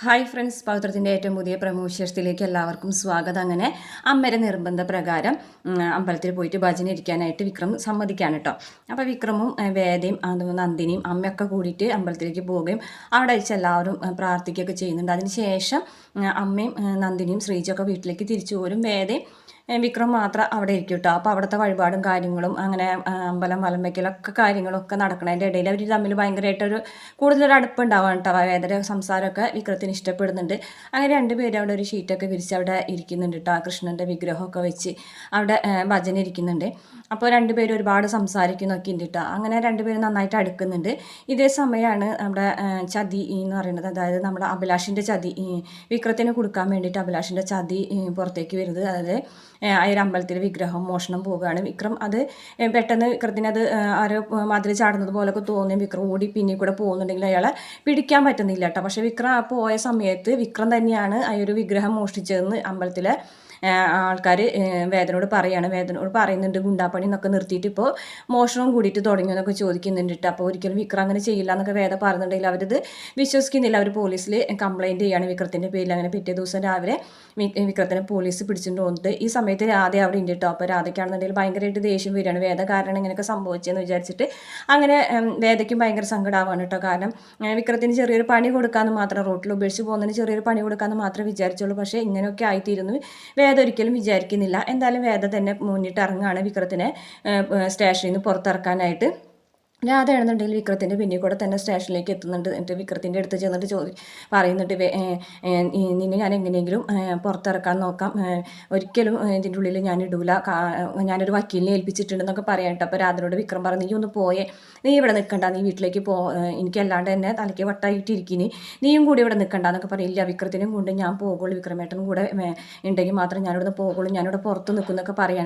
Hi friends പൗത്രത്തിന്റെ ഏറ്റവും പുതിയ പ്രമുഖശേഷത്തിലേക്ക് എല്ലാവർക്കും സ്വാഗതം. അങ്ങനെ അമ്മയുടെ നിർബന്ധ പ്രകാരം അമ്പലത്തിൽ പോയിട്ട് ഭജന ഇരിക്കാനായിട്ട് വിക്രം സമ്മതിക്കാണ് കേട്ടോ. അപ്പോൾ വിക്രമും വേദയും അതുപോലെ നന്ദിനിയും അമ്മയൊക്കെ കൂടിയിട്ട് അമ്പലത്തിലേക്ക് പോവുകയും അവിടെ വെച്ച് എല്ലാവരും പ്രാർത്ഥിക്കുകയൊക്കെ ചെയ്യുന്നുണ്ട്. അതിന് ശേഷം അമ്മയും നന്ദിനിയും ശ്രീജൊക്കെ വീട്ടിലേക്ക് തിരിച്ചു പോരും. വേദയും വിക്രം മാത്രം അവിടെ ഇരിക്കും കേട്ടോ അപ്പോൾ അവിടുത്തെ വഴിപാടും കാര്യങ്ങളും അങ്ങനെ അമ്പലം വലം വയ്ക്കലൊക്കെ കാര്യങ്ങളൊക്കെ നടക്കണതിന്റെ ഇടയിൽ അവർ തമ്മിൽ ഭയങ്കരമായിട്ടൊരു കൂടുതലൊരു അടുപ്പുണ്ടാവാണ് കേട്ടോ വേദന സംസാരമൊക്കെ വിക്രത്തിന് ഇഷ്ടപ്പെടുന്നുണ്ട്. അങ്ങനെ രണ്ടുപേരും അവിടെ ഒരു ഷീറ്റൊക്കെ വിരിച്ച് അവിടെ ഇരിക്കുന്നുണ്ട് കേട്ടോ കൃഷ്ണന്റെ വിഗ്രഹമൊക്കെ വെച്ച് അവിടെ ഭജന ഇരിക്കുന്നുണ്ട്. അപ്പോൾ രണ്ടുപേരും ഒരുപാട് സംസാരിക്കുന്നൊക്കെ ഉണ്ട് കേട്ടോ അങ്ങനെ രണ്ടുപേരും നന്നായിട്ട് അടുക്കുന്നുണ്ട്. ഇതേ സമയമാണ് നമ്മുടെ ചതി എന്ന് പറയുന്നത്. അതായത് നമ്മുടെ അഭിലാഷിന്റെ ചതി വിക്രത്തിന് കൊടുക്കാൻ വേണ്ടിയിട്ട് അഭിലാഷിന്റെ ചതി പുറത്തേക്ക് വരുന്നത്. അതായത് ഒരു അമ്പലത്തിൽ വിഗ്രഹം മോഷണം പോവുകയാണ്. വിക്രം അത് പെട്ടെന്ന് വിക്രത്തിന് അത് ആരോ മതിൽ ചാടുന്നത് പോലൊക്കെ തോന്നി വിക്രം ഓടി പിന്നിൽ കൂടെ പോകുന്നുണ്ടെങ്കിൽ അയാളെ പിടിക്കാൻ പറ്റുന്നില്ല കേട്ടോ പക്ഷേ വിക്രം പോയ സമയത്ത് വിക്രം തന്നെയാണ് ആ ഒരു വിഗ്രഹം മോഷ്ടിച്ചതെന്ന് അമ്പലത്തിലെ ആൾക്കാർ വേദനോട് പറയുകയാണ് വേദനോട് പറയുന്നുണ്ട് ഗുണ്ടാപ്പണി എന്നൊക്കെ നിർത്തിയിട്ട് ഇപ്പോൾ മോഷണവും കൂടിയിട്ട് തുടങ്ങി എന്നൊക്കെ ചോദിക്കുന്നുണ്ട് കേട്ടോ അപ്പോൾ ഒരിക്കലും വിക്രം അങ്ങനെ ചെയ്യില്ല എന്നൊക്കെ വേദ പറയുന്നുണ്ടെങ്കിൽ അവരത് വിശ്വസിക്കുന്നില്ല. അവർ പോലീസിൽ കംപ്ലയിന്റ് ചെയ്യാണ് വിക്രത്തിന്റെ പേരിൽ. അങ്ങനെ പിറ്റേ ദിവസം രാവിലെ വിക്രത്തിനെ പോലീസ് പിടിച്ചിട്ട് വന്നിട്ട് ഈ സമയത്ത് രാധ അവിടെ ഉണ്ട് കേട്ടോ അപ്പോൾ രാധയ്ക്കാണെന്നുണ്ടെങ്കിൽ ഭയങ്കരമായിട്ട് ദേഷ്യം വരികയാണ്. വേദ കാരണം ഇങ്ങനെയൊക്കെ സംഭവിച്ചതെന്ന് വിചാരിച്ചിട്ട് അങ്ങനെ വേദയ്ക്കും ഭയങ്കര സങ്കടമാവാണ് കേട്ടോ കാരണം വിക്രത്തിന് ചെറിയൊരു പണി കൊടുക്കാമെന്ന് മാത്രം റോട്ടിൽ ഉപേക്ഷിച്ച് പോകുന്നതിന് ചെറിയൊരു പണി കൊടുക്കാമെന്ന് മാത്രമേ വിചാരിച്ചുള്ളൂ. പക്ഷേ ഇങ്ങനെയൊക്കെ ആയിത്തീരുന്നു. വേദ ഒരിക്കലും വിചാരിക്കുന്നില്ല. എന്തായാലും വേദ തന്നെ മുന്നിട്ട് ഇറങ്ങുകയാണ് വിക്രത്തിനെ സ്റ്റേഷനിൽ നിന്ന് പുറത്തിറക്കാനായിട്ട്. രാധയാണെന്നുണ്ടെങ്കിൽ വിക്രത്തിന്റെ പിന്നിൽ കൂടെ തന്നെ സ്റ്റേഷനിലേക്ക് എത്തുന്നുണ്ട്. എന്നിട്ട് വിക്രത്തിന്റെ അടുത്ത് ചെന്നിട്ട് ചോദി പറയുന്നുണ്ട് നിന്നെ ഞാൻ എങ്ങനെയെങ്കിലും പുറത്തിറക്കാൻ നോക്കാം. ഒരിക്കലും ഇതിന്റെ ഉള്ളിൽ ഞാൻ ഇടൂല. ഞാനൊരു വക്കീലിനെ ഏൽപ്പിച്ചിട്ടുണ്ടെന്നൊക്കെ പറയാൻ കേട്ടോ. അപ്പോൾ രാധനോട് വിക്രം പറഞ്ഞു നീ ഒന്ന് പോയേ. നീ ഇവിടെ നിൽക്കണ്ട. നീ വീട്ടിലേക്ക് പോ. എനിക്കല്ലാണ്ട് എന്നെ തലയ്ക്ക് വട്ടായിട്ടിരിക്കിനി നീയും കൂടി ഇവിടെ നിൽക്കണ്ട. എന്നൊക്കെ പറയില്ല വിക്രത്തിനും കൊണ്ട് ഞാൻ പോകുള്ളൂ വിക്രമേട്ടനും കൂടെ ഉണ്ടെങ്കിൽ മാത്രം ഞാനിവിടെ പോകുള്ളൂ ഞാനിവിടെ പുറത്ത് നിൽക്കുന്നൊക്കെ പറയാൻ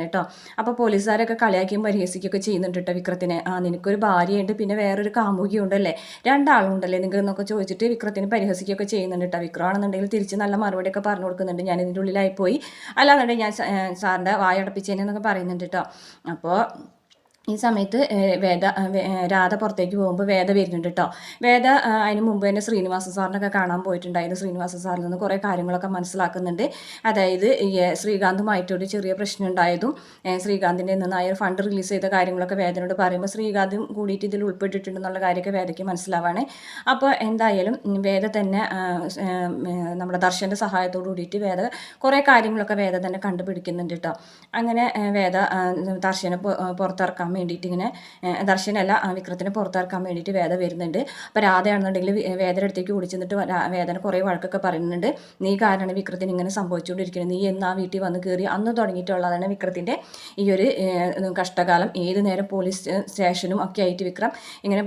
അപ്പോൾ പോലീസുകാരൊക്കെ കളിയാക്കിയും പരിഹസിക്കുകയൊക്കെ ചെയ്യുന്നുണ്ട് കേട്ടോ വിക്രത്തിനെ. ആ നിനക്കൊരു ഭാര്യയുണ്ട് പിന്നെ വേറൊരു കാമുകിയും ഉണ്ടല്ലേ? രണ്ടാളും ഉണ്ടല്ലേ നിങ്ങൾക്ക് എന്നൊക്കെ ചോദിച്ചിട്ട് വിക്രത്തിന് പരിഹസിക്കുകയൊക്കെ ചെയ്യുന്നുണ്ട് കേട്ടോ വിക്രമാണെന്നുണ്ടെങ്കിൽ തിരിച്ച് നല്ല മറുപടിയൊക്കെ പറഞ്ഞു കൊടുക്കുന്നുണ്ട്. ഞാൻ ഇതിന്റെ ഉള്ളിലായി പോയി അല്ലാന്നുണ്ടെങ്കിൽ ഞാൻ സാറിന്റെ വായടപ്പിച്ചേനെന്നൊക്കെ പറയുന്നുണ്ട് കേട്ടോ അപ്പോൾ ഈ സമയത്ത് വേദ രാധ പുറത്തേക്ക് പോകുമ്പോൾ വേദ വരുന്നുണ്ട് കേട്ടോ വേദ അതിന് മുമ്പ് തന്നെ ശ്രീനിവാസ സാറിനൊക്കെ കാണാൻ പോയിട്ടുണ്ടായിരുന്നു. ശ്രീനിവാസ സാറിൽ നിന്ന് കുറേ കാര്യങ്ങളൊക്കെ മനസ്സിലാക്കുന്നുണ്ട്. അതായത് ശ്രീകാന്തുമായിട്ടൊരു ചെറിയ പ്രശ്നം ഉണ്ടായതും ശ്രീകാന്തിന്റെ നിന്ന് നായർ ഫണ്ട് റിലീസ് ചെയ്ത കാര്യങ്ങളൊക്കെ വേദനോട് പറയുമ്പോൾ ശ്രീകാന്തും കൂടിയിട്ട് ഇതിൽ ഉൾപ്പെട്ടിട്ടുണ്ടെന്നുള്ള കാര്യമൊക്കെ വേദയ്ക്ക് മനസ്സിലാവാണ്. അപ്പോൾ എന്തായാലും വേദ തന്നെ നമ്മുടെ ദർശന്റെ സഹായത്തോടു കൂടിയിട്ട് വേദ കുറേ കാര്യങ്ങളൊക്കെ വേദ തന്നെ കണ്ടുപിടിക്കുന്നുണ്ട് കേട്ടോ അങ്ങനെ വേദ ദർശനെ പൊ- ആഹ് പുറത്തിറക്കാൻ വേണ്ടിയിട്ട് ഇങ്ങനെ ദർശനല്ല വിക്രത്തിനെ പുറത്തിറക്കാൻ വേണ്ടിയിട്ട് വേദ വരുന്നുണ്ട്. അപ്പോൾ രാധയാണെന്നുണ്ടെങ്കിൽ വേദന അടുത്തേക്ക് ഓടിച്ചെന്നിട്ട് വേദന കുറേ വഴക്കൊക്കെ പറയുന്നുണ്ട്. നീ കാരണം വിക്രത്തിന് ഇങ്ങനെ സംഭവിച്ചുകൊണ്ടിരിക്കുന്നത്. നീ എന്ന് ആ വീട്ടിൽ വന്ന് കയറി അന്ന് തുടങ്ങിയിട്ടുള്ളതാണ് വിക്രത്തിന്റെ ഈ ഒരു കഷ്ടകാലം. ഏത് നേരം പോലീസ് സ്റ്റേഷനും ഒക്കെ ആയിട്ട് വിക്രം ഇങ്ങനെ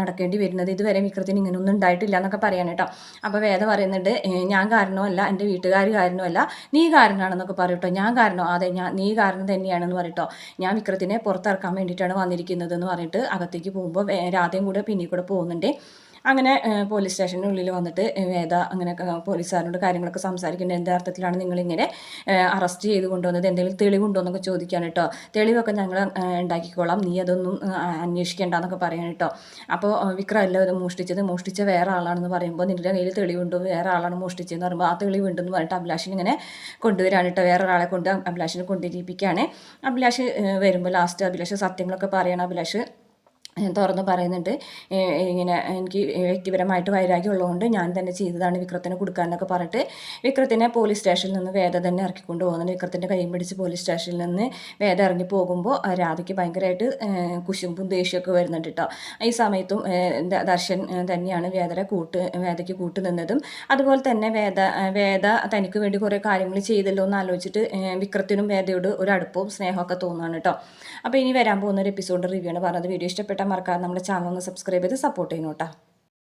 നടക്കേണ്ടി വരുന്നത്? ഇതുവരെ വിക്രത്തിന് ഇങ്ങനെ ഒന്നും ഉണ്ടായിട്ടില്ല എന്നൊക്കെ പറയാൻ കേട്ടോ. അപ്പോൾ വേദ പറയുന്നുണ്ട് ഞാൻ കാരണമല്ല എന്റെ വീട്ടുകാർ കാരണമല്ല. നീ കാരണമാണെന്നൊക്കെ പറയട്ടോ ഞാൻ കാരണം അതെ ഞാൻ നീ കാരണം തന്നെയാണെന്ന് പറയട്ടോ ഞാൻ വിക്രത്തിനെ പുറത്തിറക്കാൻ വേണ്ടിയിട്ടാണ് വന്നിരിക്കുന്നത് എന്ന് പറഞ്ഞിട്ട് അകത്തേക്ക് പോകുമ്പോൾ രാധയും കൂടെ പിന്നിൽ കൂടെ പോകുന്നുണ്ട്. അങ്ങനെ പോലീസ് സ്റ്റേഷന്റെ ഉള്ളിൽ വന്നിട്ട് വേദ അങ്ങനെ പോലീസുകാരോട് കാര്യങ്ങളൊക്കെ സംസാരിക്കുന്നത് എന്ത് അർത്ഥത്തിലാണ് നിങ്ങളിങ്ങനെ അറസ്റ്റ് ചെയ്ത് കൊണ്ടുവന്നത്? എന്തെങ്കിലും തെളിവുണ്ടോ എന്നൊക്കെ ചോദിക്കാൻ കേട്ടോ തെളിവൊക്കെ ഞങ്ങൾ ഉണ്ടാക്കിക്കോളാം. നീ അതൊന്നും അന്വേഷിക്കേണ്ട എന്നൊക്കെ പറയാൻ കേട്ടോ അപ്പോൾ വിക്രമല്ല ഇത് മോഷ്ടിച്ചത്. മോഷ്ടിച്ച വേറെ ആളാണെന്ന് പറയുമ്പോൾ നിന്റെ കയ്യിൽ തെളിവുണ്ടോ വേറെ ആളാണ് മോഷ്ടിച്ചതെന്ന് പറയുമ്പോൾ ആ തെളിവുണ്ടെന്ന് പറഞ്ഞിട്ട് അഭിലാഷിനെ ഇങ്ങനെ കൊണ്ടുവരാണ് കേട്ടോ വേറെ ഒരാളെ കൊണ്ട് അഭിലാഷിനെ കൊണ്ടിരിപ്പിക്കുകയാണ് അഭിലാഷ് വരുമ്പോൾ ലാസ്റ്റ് അഭിലാഷ് സത്യങ്ങളൊക്കെ പറയണം. അഭിലാഷ് തുറന്ന് പറയുന്നുണ്ട് ഇങ്ങനെ എനിക്ക് വ്യക്തിപരമായിട്ട് വൈരാഗ്യം ഉള്ളതുകൊണ്ട് ഞാൻ തന്നെ ചെയ്തതാണ് വിക്രത്തിന് കൊടുക്കാനൊക്കെ പറഞ്ഞിട്ട് വിക്രത്തിനെ പോലീസ് സ്റ്റേഷനിൽ നിന്ന് വേദ തന്നെ ഇറക്കിക്കൊണ്ട് പോകുന്നുണ്ട്. വിക്രത്തിന്റെ കൈയും പിടിച്ച് പോലീസ് സ്റ്റേഷനിൽ നിന്ന് വേദ ഇറങ്ങി പോകുമ്പോൾ രാധയ്ക്ക് ഭയങ്കരമായിട്ട് കുശുമ്പും ദേഷ്യമൊക്കെ വരുന്നുണ്ട് കേട്ടോ. ഈ സമയത്തും ദർശൻ തന്നെയാണ് വേദരെ കൂട്ട് വേദയ്ക്ക് കൂട്ട് നിന്നതും. അതുപോലെ തന്നെ വേദ വേദ തനിക്ക് വേണ്ടി കുറേ കാര്യങ്ങൾ ചെയ്തല്ലോ എന്ന് ആലോചിച്ചിട്ട് വിക്രത്തിനും വേദയോട് ഒരു അടുപ്പവും സ്നേഹമൊക്കെ തോന്നുകയാണ് കേട്ടോ. അപ്പോൾ ഇനി വരാൻ പോകുന്ന ഒരു എപ്പിസോഡ് റിവ്യൂ ആണ് പറഞ്ഞത്. വീഡിയോ ഇഷ്ടപ്പെട്ടാൽ മറക്കാതെ നമ്മുടെ ചാനൽ ഒന്ന് സബ്സ്ക്രൈബ് ചെയ്ത് സപ്പോർട്ട് ചെയ്യണം കേട്ടോ